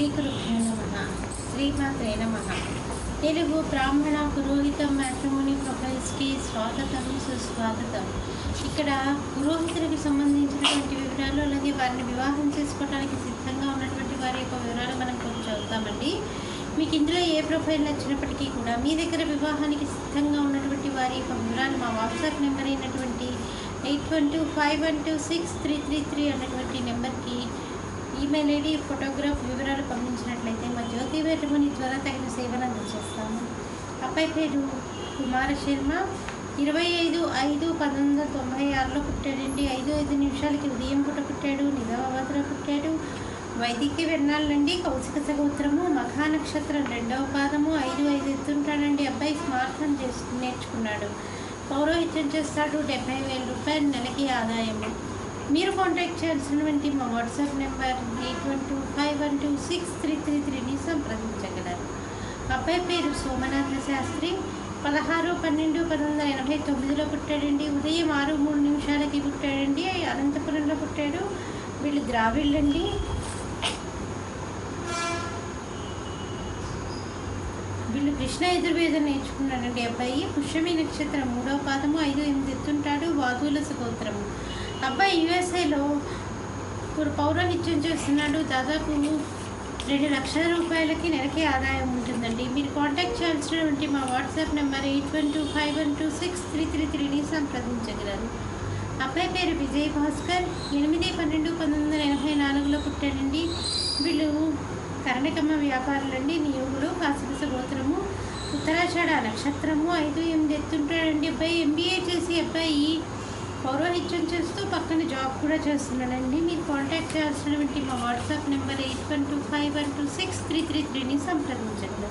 శ్రీకృష్ణ నమ శ్రీమాత్రే నమ తెలుగు బ్రాహ్మణ పురోహిత మ్యాట్రిమోని ప్రొఫైల్స్కి స్వాగతం సుస్వాగతం. ఇక్కడ పురోహితులకు సంబంధించినటువంటి వివరాలు అలాగే వారిని వివాహం చేసుకోవడానికి సిద్ధంగా ఉన్నటువంటి వారి యొక్క వివరాలు మనం కొంచెం చదువుతామండి. మీకు ఇందులో ఏ ప్రొఫైల్ నచ్చినప్పటికీ కూడా మీ దగ్గర వివాహానికి సిద్ధంగా ఉన్నటువంటి వారి యొక్క వివరాలు మా వాట్సాప్ నెంబర్ అయినటువంటి eight one two five one two six three three three అన్నటువంటి నెంబర్కి ఈమెయిల్ ఐడి ఫోటోగ్రాఫ్ వివరాలు పంపించినట్లయితే మా జ్యోతి వేటమని ద్వారా తగిన సేవలు అందజేస్తాము. అబ్బాయి పేరు కుమార శర్మ ఇరవై ఐదు ఐదు పంతొమ్మిది వందల తొంభై ఆరులో పుట్టాడండి. ఐదు ఐదు నిమిషాలకి ఉదయం పూట పుట్టాడు నిజామాబాద్లో పుట్టాడు. వైదిక విన్నాళ్ళండి. కౌశిక సగోత్రము మఖా నక్షత్రం రెండవ పాదము ఐదు ఐదు ఎత్తుంటాడండి. అబ్బాయి స్మార్థం చేసు నేర్చుకున్నాడు. పౌరోహిత్యం చేస్తాడు. డెబ్బై వేల రూపాయలు నెలకి ఆదాయము. మీరు కాంటాక్ట్ చేయాల్సినటువంటి మా WhatsApp number eight one two five one two six three three త్రీని సంప్రదించగలరు. అబ్బాయి పేరు సోమనాథ శాస్త్రి. పదహారు పన్నెండు పంతొమ్మిది వందల ఎనభై తొమ్మిదిలో పుట్టాడండి. ఉదయం ఆరు మూడు నిమిషాలకి పుట్టాడండి. అనంతపురంలో పుట్టాడు. వీళ్ళు ద్రావిళ్ళండి వీళ్ళు కృష్ణ ఎదుర్వేదం నేర్చుకున్నాడండి అబ్బాయి. పుష్యమి నక్షత్రం మూడవ పాదము ఐదు ఎనిమిది ఎత్తుంటాడు. వాదుల గోత్రము అబ్బాయి యుఎస్ఏలో ఇప్పుడు పౌరోహిత్యం చేస్తున్నాడు. దాదాపు రెండు లక్షల రూపాయలకి నెలకి ఆదాయం ఉంటుందండి. మీరు కాంటాక్ట్ చేయాల్సినటువంటి మా WhatsApp number eight one two five one two six three three త్రీని సంప్రదించగలరు. అబ్బాయి పేరు విజయ్ భాస్కర్. ఎనిమిది పన్నెండు పంతొమ్మిది వందల ఎనభై నాలుగులో పుట్టాడండి. వీళ్ళు కరణకమ్మ వ్యాపారులండి. నియోగులు కాసిపిస గోత్రము. ఉత్తరాషాఢ నక్షత్రము. ఐదు ఎనిమిది ఎత్తుంటాడండి అబ్బాయి. ఎంబీఏ చేసి అబ్బాయి పౌరోహిత్యం చేస్తూ పక్కన జాబ్ కూడా చేస్తున్నానండి. మీరు కాంటాక్ట్ చేయాల్సినటువంటి మా WhatsApp number eight one two five one two six three three త్రీని సంప్రదించండి.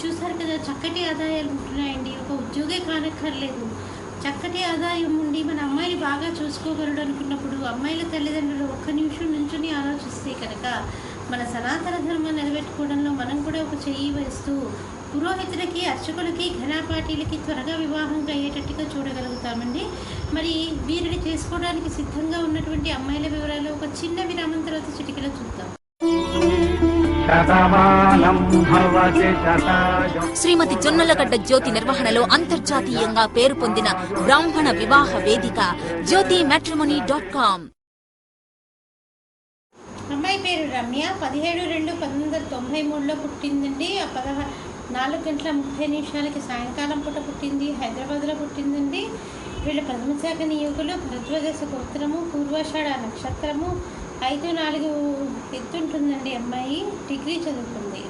చూసారు కదా చక్కటి ఆదాయాలు ఉంటున్నాయండి. ఒక ఉద్యోగే కానక్కర్లేదు. చక్కటి ఆదాయం ఉండి మన అమ్మాయిని బాగా చూసుకోగలడు అనుకున్నప్పుడు అమ్మాయిల తల్లిదండ్రులు ఒక్క నిమిషం నుంచుని ఆలోచిస్తే కనుక మన సనాతన ధర్మం నిలబెట్టుకోవడంలో మనం కూడా ఒక చెయ్యి వేస్తూ పురోహితులకి అర్చకులకి ఘనాపాటీలకి త్వరగా వివాహం అయ్యేటట్టుగా చూడగలుగుతామండి. మరి వీరిని చేసుకోవడానికి సిద్ధంగా ఉన్నటువంటి అమ్మాయిల వివరాలు ఒక చిన్న విరామం తర్వాత చిటికలో చూద్దాం. శ్రీమతి జొన్నలగడ్డ జ్యోతి నిర్వహణలో అంతర్జాతీయంగా పేరు పొందిన బ్రాహ్మణ వివాహ వేదిక జ్యోతి మ్యాట్రిమోనీ డాట్ కామ్ అమ్మాయి పేరు రమ్య పదిహేడు రెండు పంతొమ్మిది వందల తొంభై మూడులో పుట్టిందండి. ఆ పదహ నాలుగు గంటల ముప్పై నిమిషాలకి సాయంకాలం పూట పుట్టింది హైదరాబాద్లో పుట్టిందండి. వీళ్ళ ప్రథమ శాఖ నియోగులు భరద్వాదశ గోత్రము పూర్వాషాఢ నక్షత్రము ఐదు నాలుగు ఎత్తుంటుందండి అమ్మాయి డిగ్రీ చదువుతుంది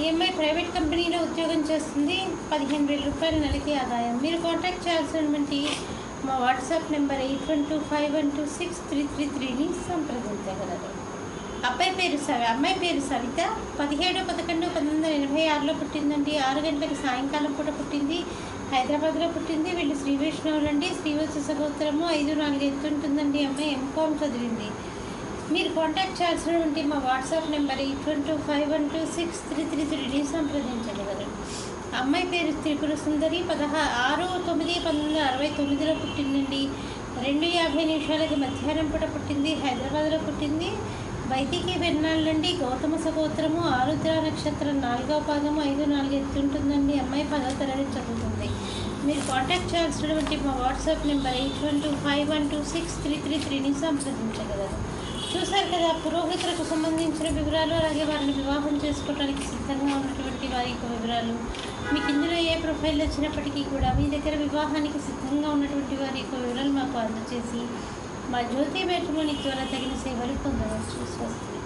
ఈ అమ్మాయి ప్రైవేట్ కంపెనీలో ఉద్యోగం చేస్తుంది పదిహేను వేల రూపాయల నెలకి ఆదాయం. మీరు కాంటాక్ట్ చేయాల్సినటువంటి మా WhatsApp number eight one two five one two six three three త్రీని సంప్రదించగలరు. అబ్బాయి పేరు సవి అమ్మాయి పేరు సవిత. పదిహేడు పదకొండు పంతొమ్మిది వందల ఎనభై ఆరులో పుట్టిందండి. ఆరు గంటలకి సాయంకాలం పూట పుట్టింది. హైదరాబాద్లో పుట్టింది. వీళ్ళు శ్రీ వైష్ణవులు అండి. శ్రీవత్స సహోత్రము ఐదు నాలుగు ఎత్తుంటుందండి అమ్మాయి ఎంకామ్ చదివింది. మీరు కాంటాక్ట్ చేయాల్సినటువంటి మా WhatsApp number eight one two five one two six three three త్రీని సంప్రదించగలరు. అమ్మాయి పేరు త్రిపుర సుందరి. పదహా ఆరు తొమ్మిది పంతొమ్మిది వందల అరవై తొమ్మిదిలో పుట్టిందండి. రెండు యాభై నిమిషాలకి మధ్యాహ్నం పూట పుట్టింది. హైదరాబాద్లో పుట్టింది. వైదికి నుండి గౌతమ సగోత్రము ఆరుద్ర నక్షత్రం నాలుగవ పాదము ఐదు నాలుగు ఎత్తుంటుందండి అమ్మాయి పదవ తరగతి చదువుతుంది. మీరు కాంటాక్ట్ చేయాల్సినటువంటి మా WhatsApp number eight one two five one two six three three త్రీని సంప్రదించగలరు. చూశారు కదా పురోహితులకు సంబంధించిన వివరాలు అలాగే వారిని వివాహం చేసుకోవడానికి సిద్ధంగా ఉన్నటువంటి వారి యొక్క వివరాలు మీకు ఇందులో ఏ ప్రొఫైల్ వచ్చినప్పటికీ కూడా మీ దగ్గర వివాహానికి సిద్ధంగా ఉన్నటువంటి వారి యొక్క వివరాలు మాకు అందజేసి మా జ్యోతి మెట్రోని ద్వారా తగిన సేవలు పొందవచ్చు స్వస్తి